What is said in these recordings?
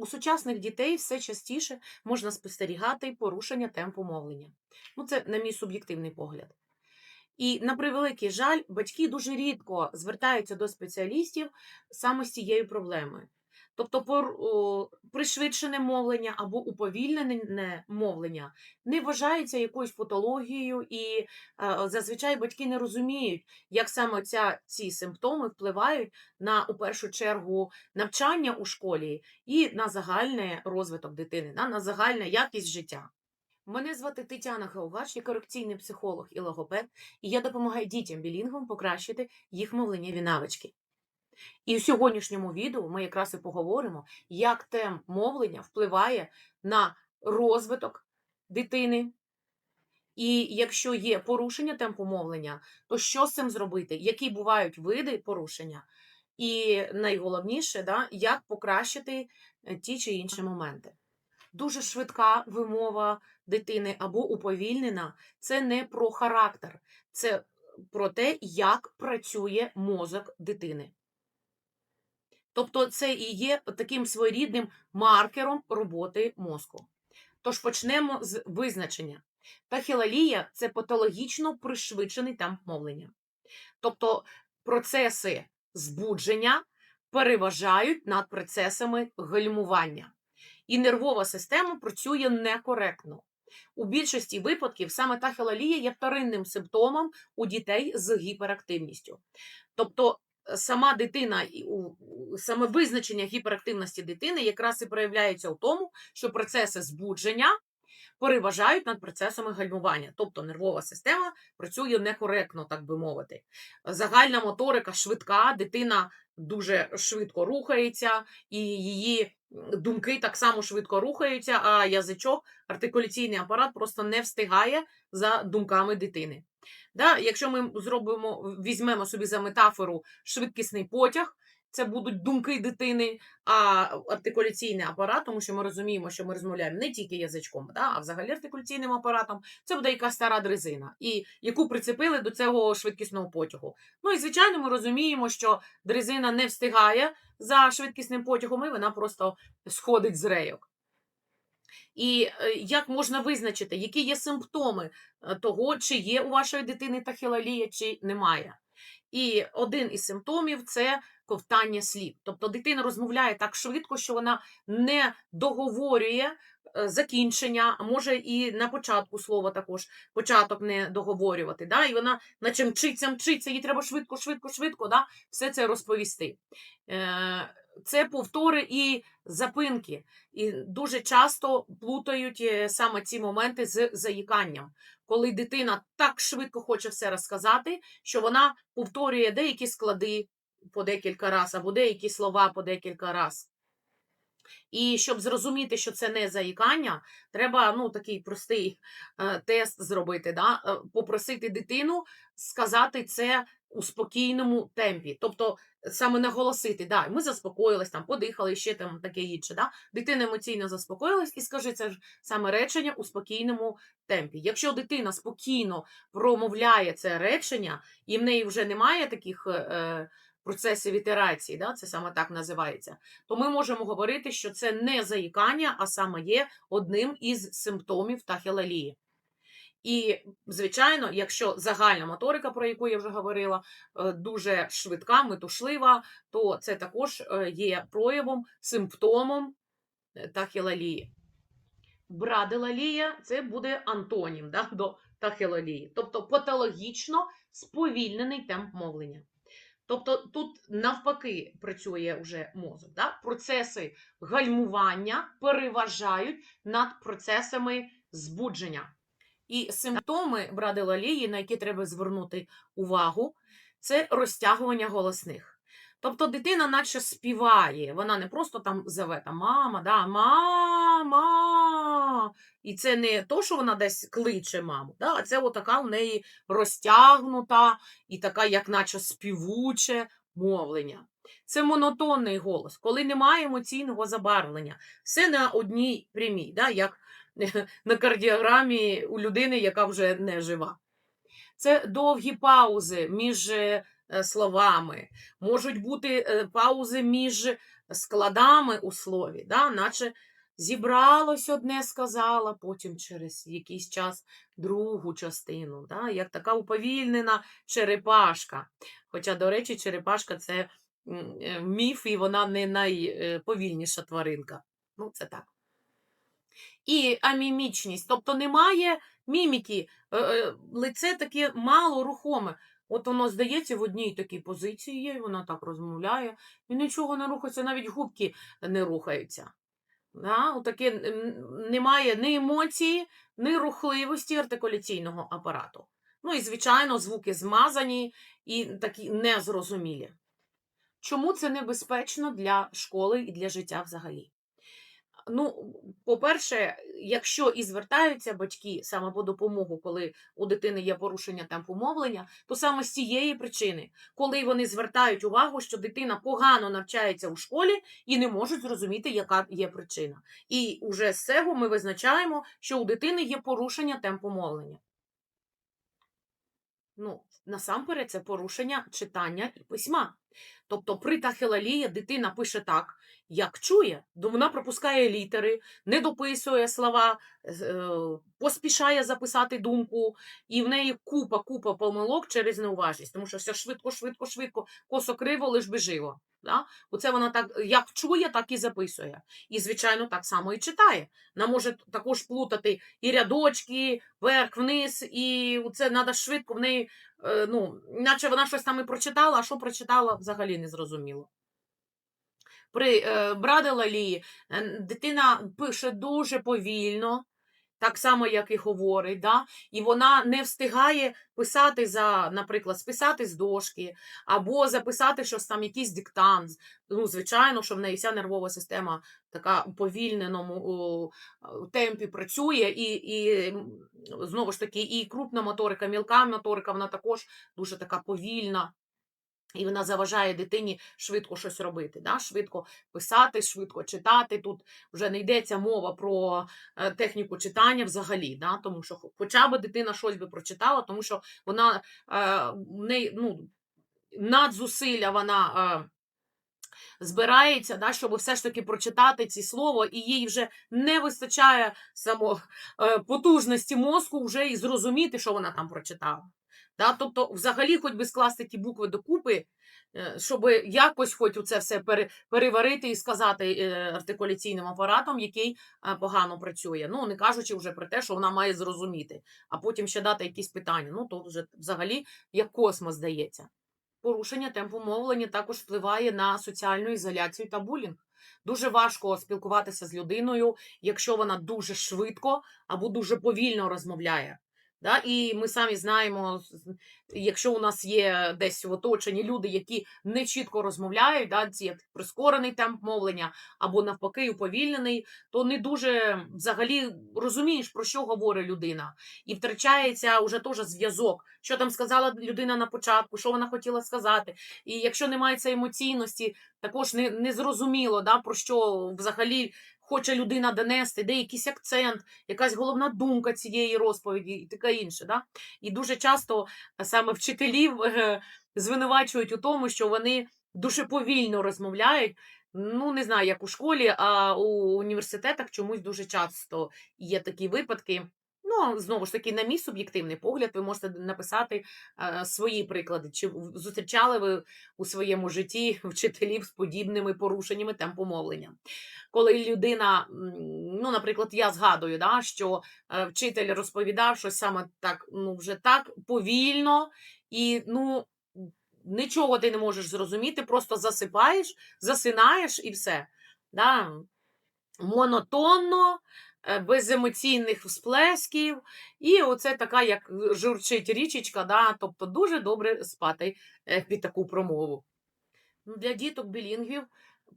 У сучасних дітей все частіше можна спостерігати порушення темпу мовлення. Ну, це на мій суб'єктивний погляд. І на превеликий жаль, батьки дуже рідко звертаються до спеціалістів саме з цією проблемою. Тобто о, пришвидшене мовлення або уповільнене мовлення не вважається якоюсь патологією, і зазвичай батьки не розуміють, як саме ця, ці симптоми впливають на у першу чергу навчання у школі і на загальний розвиток дитини, на, на загальну якість життя. Мене звати Тетяна Гаугач, я корекційний психолог і логопед, і я допомагаю дітям білінгвам покращити їх мовленнєві навички. І у сьогоднішньому відео ми якраз і поговоримо, як темп мовлення впливає на розвиток дитини. І якщо є порушення темпу мовлення, то що з цим зробити? Які бувають види порушення? І найголовніше, да, як покращити е, ті чи інші моменти. Дуже швидка вимова дитини або уповільнена це не про характер, це про те, як працює мозок дитини. Тобто це і є таким своєрідним маркером роботи мозку. Тож почнемо з визначення. Тахілалія – це патологічно пришвидшений темп мовлення. Тобто процеси збудження переважають над процесами гальмування. І нервова система працює некоректно. У більшості випадків саме тахілалія є вторинним симптомом у дітей з гіперактивністю. Тобто сама дитина, саме визначення гіперактивності дитини якраз і проявляється у тому, що процеси збудження переважають над процесами гальмування. Тобто нервова система працює некоректно, так би мовити. Загальна моторика швидка, дитина дуже швидко рухається, і її думки так само швидко рухаються, а язичок, артикуляційний апарат просто не встигає за думками дитини. Да? Якщо ми зробимо, візьмемо собі за метафору швидкісний потяг, це будуть думки дитини, а артикуляційний апарат, тому що ми розуміємо, що ми розмовляємо не тільки язичком, да, а взагалі артикуляційним апаратом, це буде якась стара дрезина, і яку прицепили до цього швидкісного потягу. Ну і звичайно, ми розуміємо, що дрезина не встигає за швидкісним потягом, і вона просто сходить з рейок. І е, як можна визначити, які є симптоми е, того, чи є у вашої дитини тахілалія, чи немає? І один із симптомів це ковтання слів. Тобто дитина розмовляє так швидко, що вона не договорює е, закінчення, а може і на початку слова також початок не договорювати. Да? І вона наче мчиться, мчиться, їй треба швидко, швидко, швидко да? все це розповісти. Це повтори і запинки. І дуже часто плутають е, саме ці моменти з заїканням, коли дитина так швидко хоче все розказати, що вона повторює деякі склади по декілька разів, або деякі слова по декілька разів. І щоб зрозуміти, що це не заїкання, треба ну, такий простий е, тест зробити, да? е, попросити дитину сказати це у спокійному темпі. Тобто саме наголосити, да, ми заспокоїлись, там, подихали, ще там таке інше. Да? Дитина емоційно заспокоїлась і скажи це ж саме речення у спокійному темпі. Якщо дитина спокійно промовляє це речення, і в неї вже немає таких. е, Процесів ітерації, да, це саме так називається, то ми можемо говорити, що це не заїкання, а саме є одним із симптомів тахілалії. І, звичайно, якщо загальна моторика, про яку я вже говорила, е, дуже швидка, метушлива, то це також е, є проявом, симптомом е, тахілалії. Брадилалія це буде антонім да, до тахілалії, тобто патологічно сповільнений темп мовлення. Тобто тут навпаки працює вже мозок. Да? Процеси гальмування переважають над процесами збудження. І симптоми брадилалії, на які треба звернути увагу, це розтягування голосних. Тобто дитина наче співає, вона не просто там зове там мама, да, мама. І це не то, що вона десь кличе маму, да, а це отака у неї розтягнута і така, як наче співуче мовлення. Це монотонний голос, коли немає емоційного забарвлення. Все на одній прямій, да, як на кардіограмі у людини, яка вже не жива. Це довгі паузи між е, словами, можуть бути е, паузи між складами у слові, да? наче зібралось одне, сказала, потім через якийсь час другу частину, да? як така уповільнена черепашка. Хоча, до речі, черепашка це е, міф, і вона не найповільніша тваринка. Ну, це так. І амімічність, тобто немає міміки, е, е, лице таке мало рухоме. От воно здається в одній такій позиції є, вона так розмовляє, і нічого не рухається, навіть губки не рухаються. Да? М, немає ні емоції, ні рухливості артикуляційного апарату. Ну і, звичайно, звуки змазані і такі незрозумілі. Чому це небезпечно для школи і для життя взагалі? Ну, по-перше, якщо і звертаються батьки саме по допомогу, коли у дитини є порушення темпу мовлення, то саме з цієї причини, коли вони звертають увагу, що дитина погано навчається у школі і не можуть зрозуміти, яка є причина. І уже з цього ми визначаємо, що у дитини є порушення темпу мовлення. Ну, насамперед, це порушення читання і письма. Тобто при тахілалії дитина пише так, як чує, то вона пропускає літери, не дописує слова, е, поспішає записати думку, і в неї купа, купа помилок через неуважність, тому що все швидко, швидко, швидко, косо криво, лиш би живо. Да? Оце вона так як чує, так і записує. І, звичайно, так само і читає. Вона може також плутати і рядочки, вверх, вниз, і це треба швидко в неї, е, ну, наче вона щось там і прочитала, а що прочитала, взагалі не зрозуміло. При е, Браделалі е, дитина пише дуже повільно, так само, як і говорить, да? і вона не встигає писати за, наприклад, списати з дошки, або записати щось там, якийсь диктант. Ну, звичайно, що в неї вся нервова система така у повільненому темпі працює, і, і знову ж таки, і крупна моторика, мілка моторика, вона також дуже така повільна. І вона заважає дитині швидко щось робити, да? швидко писати, швидко читати. Тут вже не йдеться мова про е, техніку читання взагалі, да? тому що хоча б дитина щось би прочитала, тому що вона е, в неї, ну, надзусилля вона. Е, Збирається, да, щоб все ж таки прочитати ці слово, і їй вже не вистачає само потужності мозку вже і зрозуміти, що вона там прочитала. Да? Тобто, взагалі, хоч би скласти ті букви докупи, е, щоб якось хоч це все переварити і сказати е, артикуляційним апаратом, який е, погано працює. Ну, не кажучи вже про те, що вона має зрозуміти, а потім ще дати якісь питання. Ну, то вже взагалі як космос здається. Порушення темпу мовлення також впливає на соціальну ізоляцію та булінг. Дуже важко спілкуватися з людиною, якщо вона дуже швидко або дуже повільно розмовляє. Да? І ми самі знаємо, якщо у нас є десь в оточенні люди, які не чітко розмовляють, да, як прискорений темп мовлення або навпаки уповільнений, то не дуже взагалі розумієш, про що говорить людина. І втрачається вже теж зв'язок, що там сказала людина на початку, що вона хотіла сказати. І якщо немає цієї емоційності, також не, не зрозуміло, да, про що взагалі хоче людина донести, де якийсь акцент, якась головна думка цієї розповіді і таке інше. Да? І дуже часто е, саме вчителів е, звинувачують у тому, що вони дуже повільно розмовляють. Ну, не знаю, як у школі, а у університетах чомусь дуже часто є такі випадки. Ну, знову ж таки, на мій суб'єктивний погляд, ви можете написати е, свої приклади. Чи зустрічали ви у своєму житті вчителів з подібними порушеннями темпу мовлення? Коли людина, ну, наприклад, я згадую, да, що е, вчитель розповідав щось саме так, ну, вже так повільно, і ну, нічого ти не можеш зрозуміти, просто засипаєш, засинаєш і все. Да? Монотонно, без емоційних всплесків, і оце така, як журчить річечка, да? тобто дуже добре спати е, під таку промову. Ну, Для діток білінгвів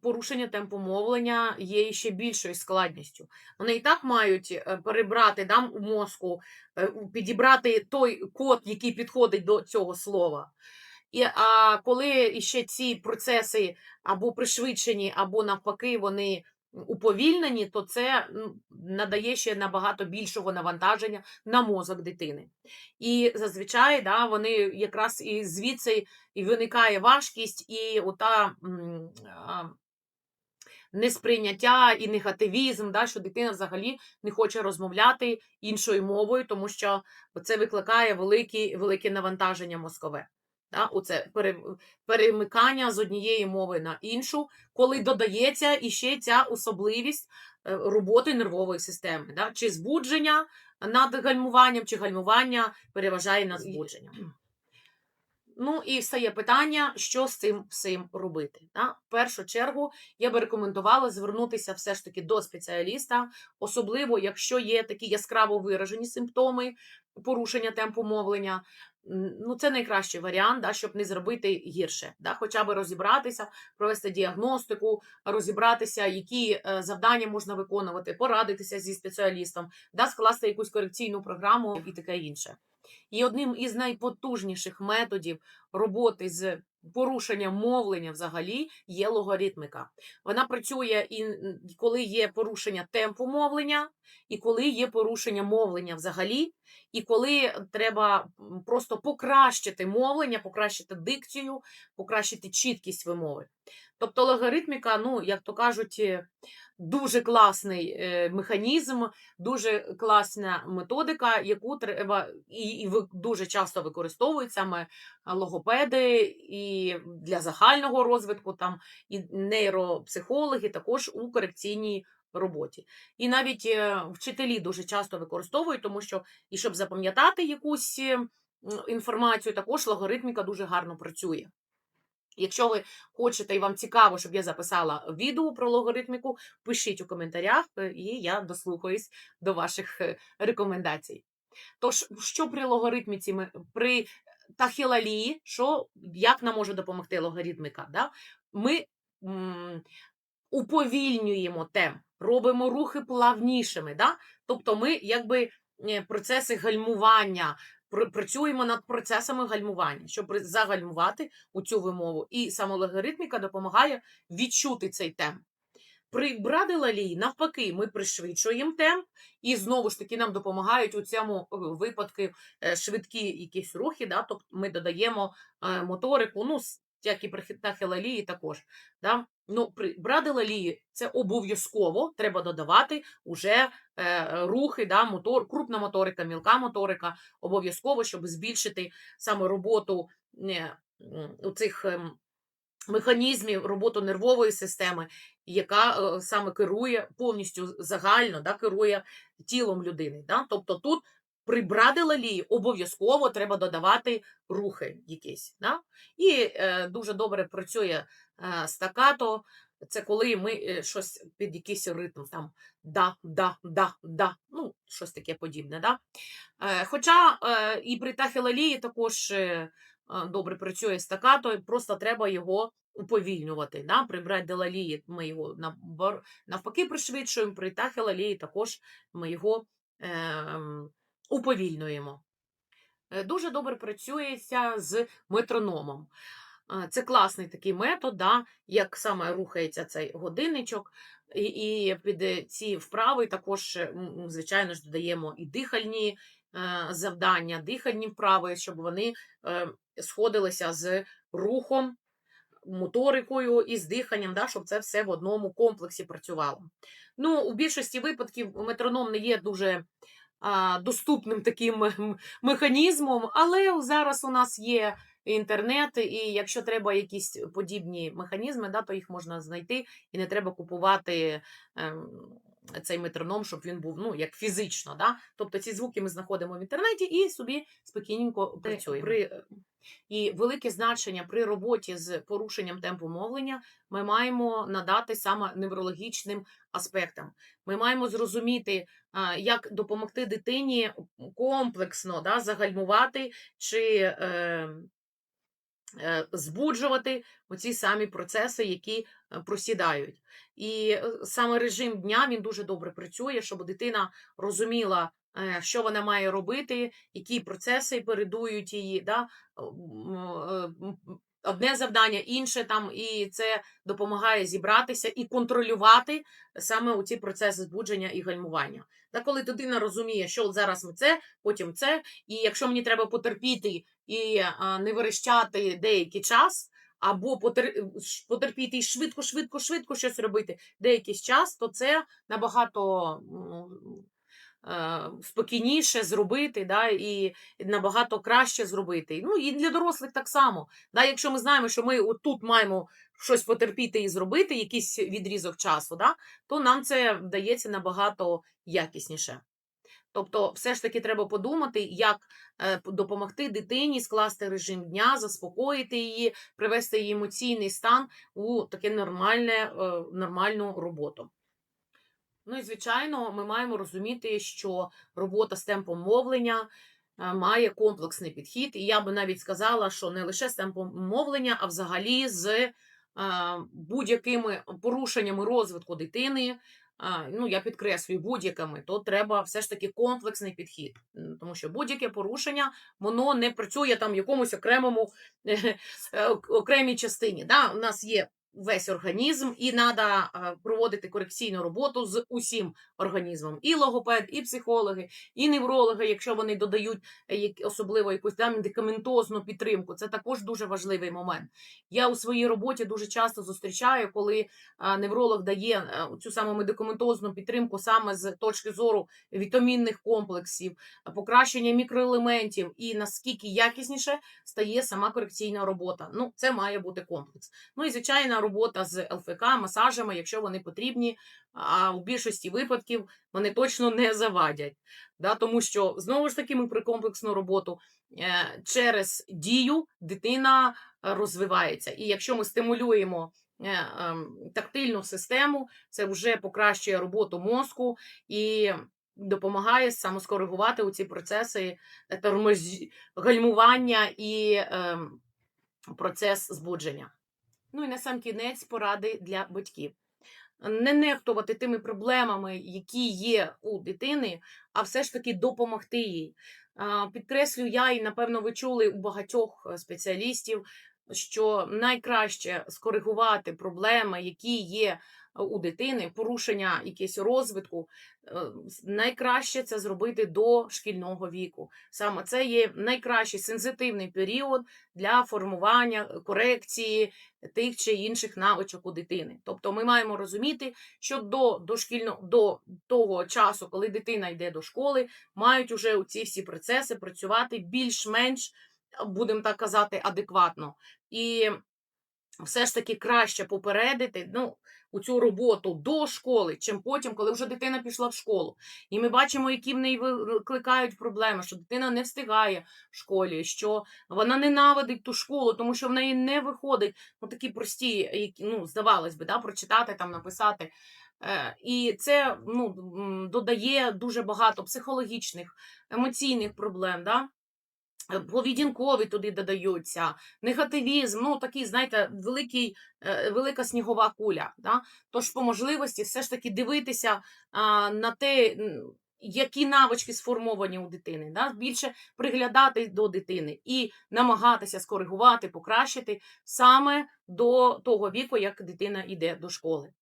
порушення темпу мовлення є ще більшою складністю. Вони і так мають е, перебрати да, у мозку, е, підібрати той код, який підходить до цього слова. І, а коли ще ці процеси або пришвидшені, або навпаки, вони уповільнені, то це надає ще набагато більшого навантаження на мозок дитини. І зазвичай да, вони якраз і звідси і виникає важкість, і ота несприйняття і негативізм, да, що дитина взагалі не хоче розмовляти іншою мовою, тому що це викликає великі, велике навантаження мозкове. Да, оце перемикання з однієї мови на іншу, коли додається іще ця особливість е, роботи нервової системи, да, чи збудження над гальмуванням, чи гальмування переважає над збудженням. Ну і стає питання, що з цим всім робити. Да? В першу чергу я би рекомендувала звернутися все ж таки до спеціаліста, особливо якщо є такі яскраво виражені симптоми порушення темпу мовлення. Ну, це найкращий варіант, да, щоб не зробити гірше, да, хоча б розібратися, провести діагностику, розібратися, які е, завдання можна виконувати, порадитися зі спеціалістом, да, скласти якусь корекційну програму і таке інше. І одним із найпотужніших методів роботи з порушенням мовлення взагалі є логаритмика. Вона працює і коли є порушення темпу мовлення, і коли є порушення мовлення взагалі, і коли треба просто покращити мовлення, покращити дикцію, покращити чіткість вимови. Тобто логаритміка, ну, як то кажуть, е, дуже класний е, механізм, дуже класна методика, яку треба і, і дуже часто використовують саме логопеди і для загального розвитку, там і нейропсихологи також у корекційній роботі. І навіть е, вчителі дуже часто використовують, тому що і щоб запам'ятати якусь е, інформацію, також логаритміка дуже гарно працює. Якщо ви хочете і вам цікаво, щоб я записала відео про логаритміку, пишіть у коментарях, е, і я дослухаюсь до ваших рекомендацій. Тож, що при логаритміці при тахілалії, що як нам може допомогти логаритміка? Да? Ми м, уповільнюємо темп, робимо рухи плавнішими. Да? Тобто ми якби е, процеси гальмування. Працюємо над процесами гальмування, щоб загальмувати у цю вимову. І саме логаритміка допомагає відчути цей темп. При брадилалії, навпаки, ми пришвидшуємо темп, і знову ж таки нам допомагають у цьому е, випадку е, швидкі якісь рухи, да? тобто ми додаємо е, моторику, ну, як і при хі- тахілалії також. Да? Ну, при брадилалії це обов'язково треба додавати уже е, рухи, да? мотор, крупна моторика, мілка моторика, обов'язково, щоб збільшити саме роботу е, у цих ем, механізмів роботу нервової системи, яка е, саме керує повністю загально, да, керує тілом людини. Да? Тобто тут при брадилалії обов'язково треба додавати рухи якісь. Да? І е, дуже добре працює е, стакато. Це коли ми е, щось під якийсь ритм, там да, да, да, да, ну, щось таке подібне. Да? Е, хоча і при тахілалії також добре працює стакато, просто треба його уповільнювати. Да? При брадилалії ми його навпаки пришвидшуємо, при тахілалії також ми його е, уповільнюємо. Дуже добре працюється з метрономом. Це класний такий метод, да, як саме рухається цей годинничок. І, і під ці вправи також, е, звичайно ж, додаємо і дихальні е, завдання, дихальні вправи, щоб вони е, сходилися з рухом, моторикою і з диханням, да, щоб це все в одному комплексі працювало. Ну, у більшості випадків метроном не є дуже а, доступним таким механізмом, але зараз у нас є інтернет, і якщо треба якісь подібні механізми, да, то їх можна знайти, і не треба купувати ем, цей метроном, щоб він був ну, як фізично. Да? Тобто ці звуки ми знаходимо в інтернеті і собі спокійненько працюємо. При, і велике значення при роботі з порушенням темпу мовлення ми маємо надати саме неврологічним аспектам. Ми маємо зрозуміти, як допомогти дитині комплексно да, загальмувати чи е, е, збуджувати оці самі процеси, які е, просідають. І е, саме режим дня він дуже добре працює, щоб дитина розуміла, е, що вона має робити, які процеси передують її. Да? е, Одне завдання, інше там, і це допомагає зібратися і контролювати саме ці процеси збудження і гальмування. Та коли дитина розуміє, що от зараз ми це, потім це, і якщо мені треба потерпіти і не верещати деякий час, або потерпіти і швидко, швидко, швидко щось робити деякий час, то це набагато ну, е, спокійніше зробити, да, і набагато краще зробити. Ну і для дорослих так само. Да, якщо ми знаємо, що ми тут маємо щось потерпіти і зробити, якийсь відрізок часу, да, то нам це вдається набагато якісніше. Тобто, все ж таки треба подумати, як е, допомогти дитині скласти режим дня, заспокоїти її, привести її емоційний стан у таке нормальне, е, нормальну роботу. Ну і звичайно, ми маємо розуміти, що робота з темпом мовлення е, має комплексний підхід. І я би навіть сказала, що не лише з темпом мовлення, а взагалі з будь-якими порушеннями розвитку дитини. Ну, я підкреслюю будь-якими, то треба все ж таки комплексний підхід, тому що будь-яке порушення воно не працює там в якомусь окремому е, окремій частині. Да? У нас є весь організм, і треба проводити корекційну роботу з усім організмом. І логопед, і психологи, і неврологи, якщо вони додають е, особливо якусь там медикаментозну підтримку, це також дуже важливий момент. Я у своїй роботі дуже часто зустрічаю, коли невролог дає е, цю саму медикаментозну підтримку саме з точки зору вітамінних комплексів, покращення мікроелементів і наскільки якісніше стає сама корекційна робота. Ну, це має бути комплекс. Ну і звичайна робота з ЛФК, масажами, якщо вони потрібні, а в більшості випадків вони точно не завадять. Да? Тому що знову ж таки ми при комплексну роботу е, через дію дитина розвивається. І якщо ми стимулюємо е, ем, тактильну систему, це вже покращує роботу мозку і допомагає самоскоригувати у ці процеси е, гальмування і ем, процес збудження. Ну і на сам кінець поради для батьків. Не нехтувати тими проблемами, які є у дитини, а все ж таки допомогти їй. Підкреслю я, і напевно, ви чули у багатьох е, спеціалістів, що найкраще скоригувати проблеми, які є у дитини, порушення якесь розвитку, е, найкраще це зробити до шкільного віку. Саме це є найкращий сенситивний період для формування корекції тих чи інших навичок у дитини. Тобто ми маємо розуміти, що до, дошкільно, до того часу, коли дитина йде до школи, мають уже ці всі процеси працювати більш-менш, будемо так казати, адекватно. І все ж таки краще попередити ну, у цю роботу до школи, чим потім, коли вже дитина пішла в школу. І ми бачимо, які в неї викликають проблеми, що дитина не встигає в школі, що вона ненавидить ту школу, тому що в неї не виходить ну, такі прості, які, ну, здавалось би, да, прочитати, там, написати. Е, І це ну, додає дуже багато психологічних, емоційних проблем. Да? Е, Поведінкові туди додаються, негативізм, ну такий, знаєте, великий, е, велика снігова куля. Да? Тож, по можливості, все ж таки дивитися а, на те, які навички сформовані у дитини, да? більше приглядати до дитини і намагатися скоригувати, покращити саме до того віку, як дитина йде до школи.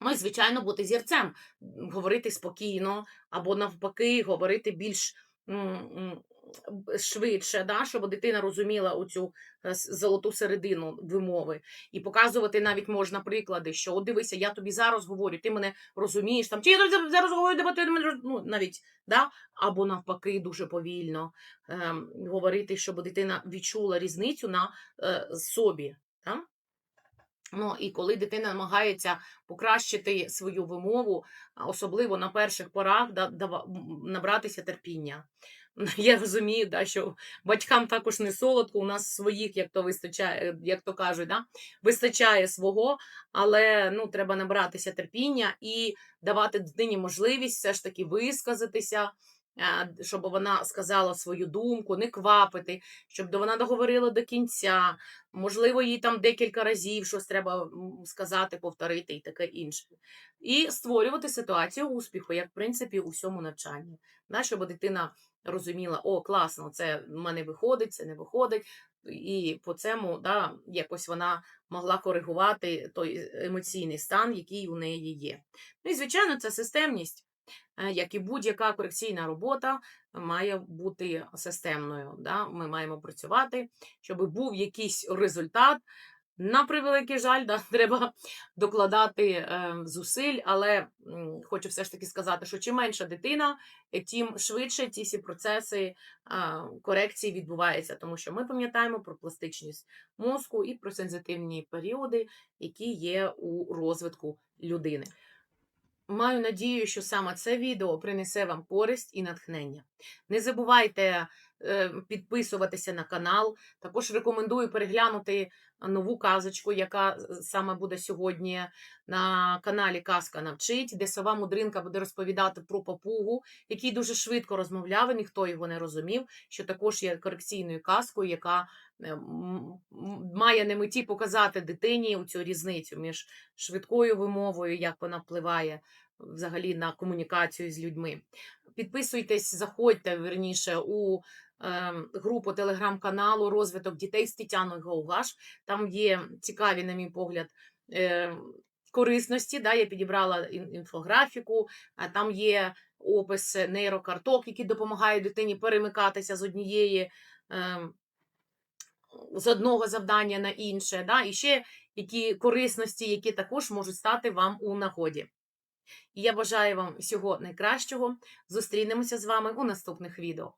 Ну і, звичайно, бути зірцем, говорити спокійно, або навпаки, говорити більш швидше, да, щоб дитина розуміла оцю е, золоту середину вимови. І показувати навіть можна приклади, що от дивися, я тобі зараз говорю, ти мене розумієш, там, чи я зараз говорю, де ти мене роз-» ну, навіть, да? або навпаки, дуже повільно ем, говорити, щоб дитина відчула різницю на е, собі. Да? Ну, і коли дитина намагається покращити свою вимову, особливо на перших порах, да, набратися терпіння. Я розумію, да, що батькам також не солодко, у нас своїх, як то вистачає, як то кажуть, да, вистачає свого, але ну, треба набратися терпіння і давати дитині можливість все ж таки висказатися, е, щоб вона сказала свою думку, не квапити, щоб вона договорила до кінця. Можливо, їй там декілька разів щось треба сказати, повторити і таке інше. І створювати ситуацію успіху, як в принципі у всьому навчанні. Да, щоб дитина розуміла, о, класно, це в мене виходить, це не виходить. І по цьому да, якось вона могла коригувати той емоційний стан, який у неї є. Ну і, звичайно, це системність. Е, як і будь-яка корекційна робота, має бути системною. Да? Ми маємо працювати, щоб був якийсь результат. На превеликий жаль, да, треба докладати е, зусиль, але м, хочу все ж таки сказати, що чим менша дитина, е, тим швидше ці всі процеси а, корекції відбуваються, тому що ми пам'ятаємо про пластичність мозку і про сензитивні періоди, які є у розвитку людини. Маю надію, що саме це відео принесе вам користь і натхнення. Не забувайте підписуватися на канал. Також рекомендую переглянути нову казочку, яка саме буде сьогодні на каналі Казка навчить, де сова мудринка буде розповідати про папугу, який дуже швидко розмовляв, і ніхто його не розумів, що також є корекційною казкою, яка е, має на меті показати дитині цю різницю між швидкою вимовою, як вона впливає взагалі на комунікацію з людьми. Підписуйтесь, заходьте верніше у е, групу телеграм-каналу Розвиток дітей з Тетяною Гаугаш. Там є цікаві, на мій погляд, е, корисності. Да, я підібрала інфографіку, там є опис нейрокарток, які допомагають дитині перемикатися з однієї. Е, з одного завдання на інше, да, і ще які корисності, які також можуть стати вам у нагоді. І я бажаю вам всього найкращого. Зустрінемося з вами у наступних відео.